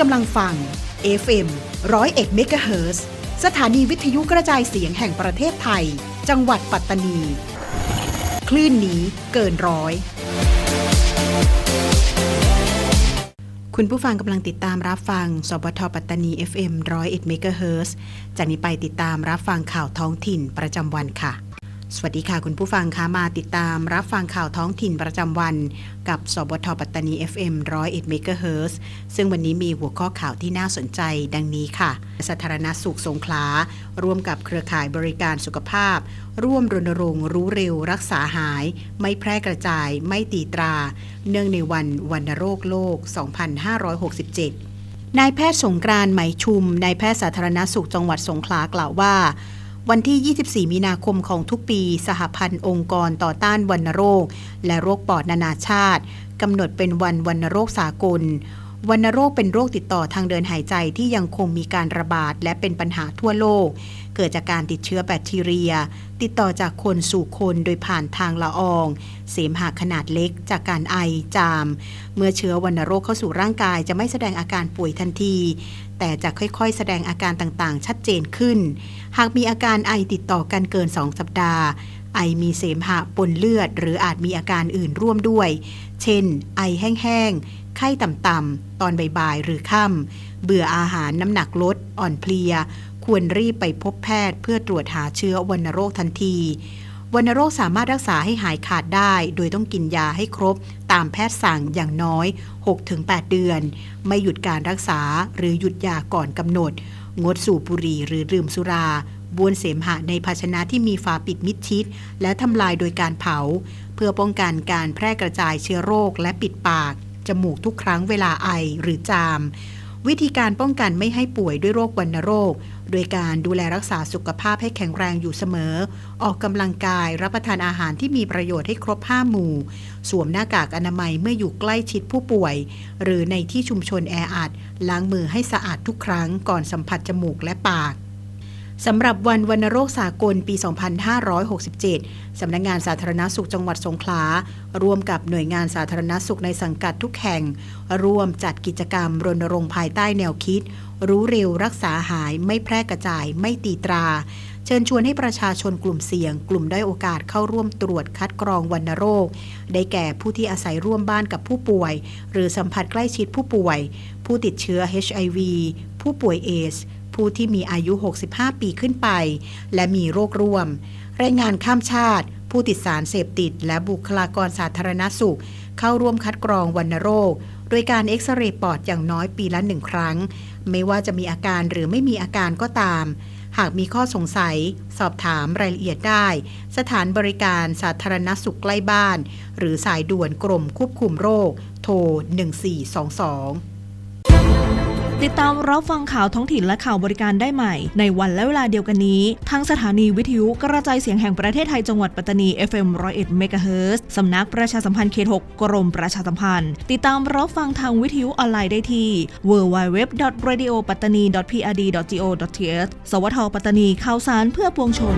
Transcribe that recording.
กำลังฟัง FM ร้อยเอ็ดเมกะเฮิรตซ์สถานีวิทยุกระจายเสียงแห่งประเทศไทย จังหวัดปัตตานี คลื่นนี้เกินร้อย คุณผู้ฟังกำลังติดตามรับฟัง สบทปัตตานี FM 101เมกะเฮิรตซ์จากนี้ไปติดตามรับฟังข่าวท้องถิ่นประจำวันค่ะ สวัสดีค่ะคุณผู้ฟังคะมาติดตามรับฟังข่าวท้องถิ่นประจำวัน กับสบทปัตตานี FM 101เมกะเฮิรตซ์ซึ่งวันนี้มีหัวข้อข่าวที่น่าสนใจดังนี้ค่ะ สาธารณสุขสงขลา ร่วมกับเครือข่ายบริการสุขภาพ ร่วมรณรงค์รู้เร็วรักษาหาย ไม่แพร่กระจาย ไม่ตีตรา เนื่องในวันวัณโรคโลก 2567 นายแพทย์สงกรานต์ไหมชุมนายแพทย์สาธารณสุขจังหวัดสงขลากล่าวว่า วันที่ 24 มีนาคมของทุกปี สหพันธ์องค์กรต่อต้านวัณโรค และโรคปอดนานาชาติกำหนดเป็นวันวัณโรคสากล วัณโรคเป็นโรคติดต่อทางเดินหายใจที่ยังคงมีการระบาดและเป็นปัญหาทั่วโลก เกิดจากการติดเชื้อแบคทีเรีย ติดต่อจากคนสู่คนโดยผ่านทางละออง เสมหะขนาดเล็กจากการไอจาม เมื่อเชื้อวัณโรคเข้าสู่ร่างกายจะไม่แสดงอาการป่วยทันที แต่จะค่อยๆ แสดงอาการต่างๆ ชัดเจนขึ้น หากมีอาการไอติดต่อกันเกิน 2 สัปดาห์ ไอมีเสมหะปนเลือด หรืออาจมีอาการอื่นร่วมด้วย เช่น ไอแห้งๆ ไข้ต่ำๆ ตอนบ่ายๆ หรือค่ำ เบื่ออาหารน้ำหนักลด อ่อนเพลีย ควรรีบไปพบแพทย์เพื่อตรวจหาเชื้อวัณโรคทันทีวัณโรคสามารถรักษาให้หายขาดได้ โดยต้องกินยาให้ครบ ตามแพทย์สั่งอย่างน้อย 6-8 เดือน ไม่หยุดการรักษาหรือหยุดยาก่อนกำหนด งดสูบบุหรี่หรือดื่มสุรา บ้วนเสมหะในภาชนะที่มีฝาปิดมิดชิด และทำลายโดยการเผา เพื่อป้องกันการแพร่กระจายเชื้อโรคและปิดปาก จมูกทุกครั้งเวลาไอหรือจาม วิธีการป้องกันไม่ให้ป่วยด้วยโรควัณโรค โดยการดูแลรักษาสุขภาพให้แข็งแรงอยู่เสมอ ออกกำลังกายรับประทานอาหารที่มีประโยชน์ให้ครบ5หมู่ สวมหน้ากากอนามัยเมื่ออยู่ใกล้ชิดผู้ป่วย หรือในที่ชุมชนแออัดล้างมือให้สะอาดทุกครั้งก่อนสัมผัสจมูกและปาก สำหรับวันวัณโรคสากลปี 2567 สำนักงงานสาธารณสุขจังหวัดสงขลา ร่วมกับหน่วยงานสาธารณสุขในสังกัดทุกแห่ง ร่วมจัดกิจกรรมรณรงค์ภายใต้แนวคิด รู้เร็วรักษาหายไม่แพร่กระจาย ไม่ตีตรา เชิญชวนให้ประชาชนกลุ่มเสี่ยง กลุ่มได้โอกาสเข้าร่วมตรวจคัดกรองวัณโรค ได้แก่ผู้ที่อาศัยร่วมบ้านกับผู้ป่วย หรือสัมผัสใกล้ชิดผู้ป่วย ผู้ติดเชื้อ HIV ผู้ป่วยเอส ผู้ที่มีอายุ 65 ปีขึ้นไป และมีโรคร่วม แรงงานข้ามชาติ ผู้ติดสารเสพติด และบุคลากรสาธารณสุข เข้าร่วมคัดกรองวัณโรค โดยการเอ็กซเรย์ปอดอย่างน้อยปีละหนึ่งครั้ง ไม่ว่าจะมีอาการหรือไม่มีอาการก็ตาม หากมีข้อสงสัย สอบถามรายละเอียดได้ สถานบริการสาธารณสุขใกล้บ้าน หรือสายด่วนกรมควบคุมโรค โทร 1422 ติดตามรับฟังข่าวท้องถิ่นและข่าวบริการได้ใหม่ ในวันและเวลาเดียวกันนี้ทั้งสถานีวิทยุกระจายเสียงแห่งประเทศไทยจังหวัดปัตตานี FM 101 MHz สำนักประชาสัมพันธ์เขต 6 กรมประชาสัมพันธ์ ติดตามรับฟังทางวิทยุออนไลน์ได้ที่ www.radiopattani.prd.go.th สวทปัตตานีข่าวสารเพื่อปวงชน